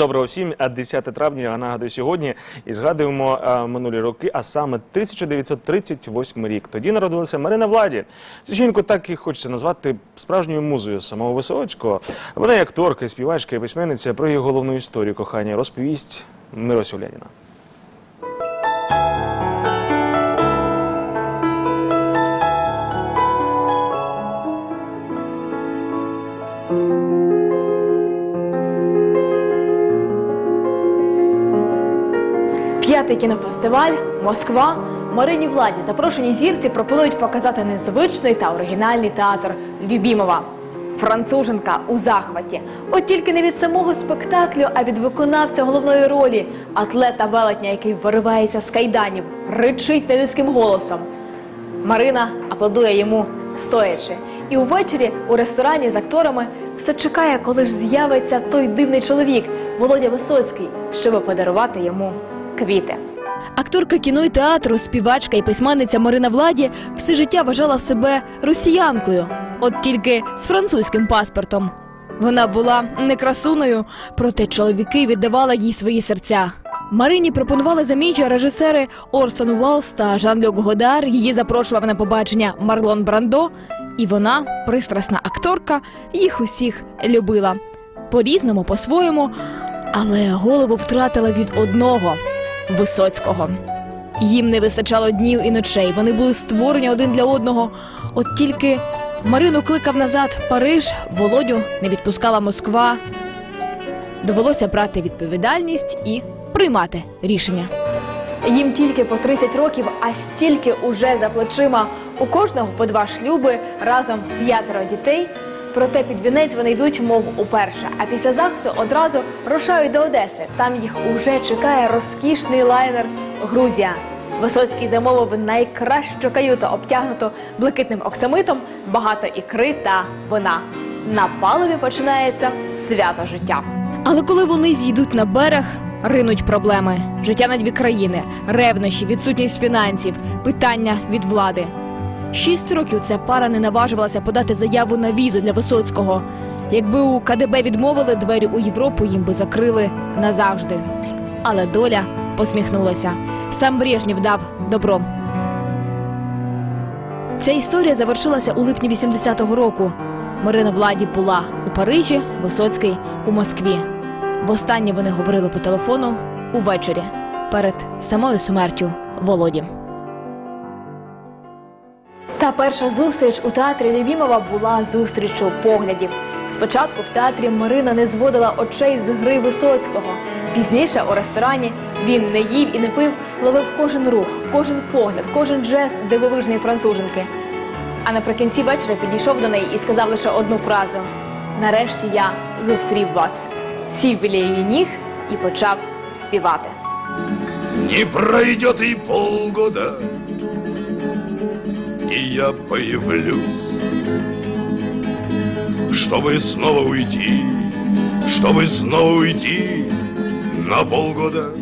Доброго всім, а 10 травня, я нагадую сьогодні, і згадуємо а, минулі роки, а саме 1938 рік. Тоді народилася Марина Владі. Цю жінку так і хочеться назвати справжньою музою самого Висоцького. Вона є акторка, співачка і письменниця про її головну історію кохання розповість Мирося П'ятий кінофестиваль, Москва, Марині Владі. Запрошені зірці пропонують показати незвичний та оригінальний театр Любімова. Француженка у захваті. От тільки не від самого спектаклю, а від виконавця головної ролі, атлета велетня, який виривається з кайданів, ричить низьким голосом. Марина аплодує йому стоячи. І увечері у ресторані з акторами все чекає, коли ж з'явиться той дивний чоловік Володя Висоцький, щоб подарувати йому квіти. Акторка кіно і театру, співачка і письменниця Марина Владі все життя вважала себе росіянкою, от тільки з французьким паспортом. Вона була не красуною, проте чоловіки віддавали їй свої серця. Марині пропонували заміжжя режисери Орсон Уеллс та Жан-Люк Годар. Її запрошував на побачення Марлон Брандо, і вона, пристрасна акторка, їх усіх любила. По-різному, по-своєму, але голову втратила від одного Висоцького. Їм не вистачало днів і ночей. Вони були створені один для одного. От тільки Марину кликав назад Париж, Володю не відпускала Москва. Довелося брати відповідальність і приймати рішення. Їм тільки по 30 років, а стільки уже за плечима. У кожного по два шлюби, разом п'ятеро дітей. Проте під вінець вони йдуть, мов уперше. А після ЗАГСу одразу рушають до Одеси. Там їх уже чекає розкішний лайнер Грузія. Висоцький замовив найкращу каюту, обтягнуту блакитним оксамитом, багато ікри та вина. На паливі починається свято життя. Але коли вони з'їдуть на берег, ринуть проблеми: життя на дві країни, ревнощі, відсутність фінансів, питання від влади. Шість років ця пара не наважувалася подати заяву на візу для Висоцького. Якби у КДБ відмовили двері у Європу, їм би закрили назавжди. Але доля посміхнулася. Сам Брежнєв дав добро. Ця історія завершилася у липні 80-го року. Марина Владі була у Парижі, Висоцький у Москві. Востаннє вони говорили по телефону увечері перед самою смертю Володі. Перша зустріч у театрі Любімова була зустрічю поглядів. Спочатку в театрі Марина не зводила очей з гри Висоцького. Пізніше у ресторані він не їв і не пив, ловив кожен рух, кожен погляд, кожен жест дивовижної француженки. А наприкінці вечора підійшов до неї і сказав лише одну фразу: Нарешті я зустрів вас. Сів біля її ніг і почав співати. Не пройдет и полгода, и я появлюсь, чтобы снова уйти, чтобы снова уйти на полгода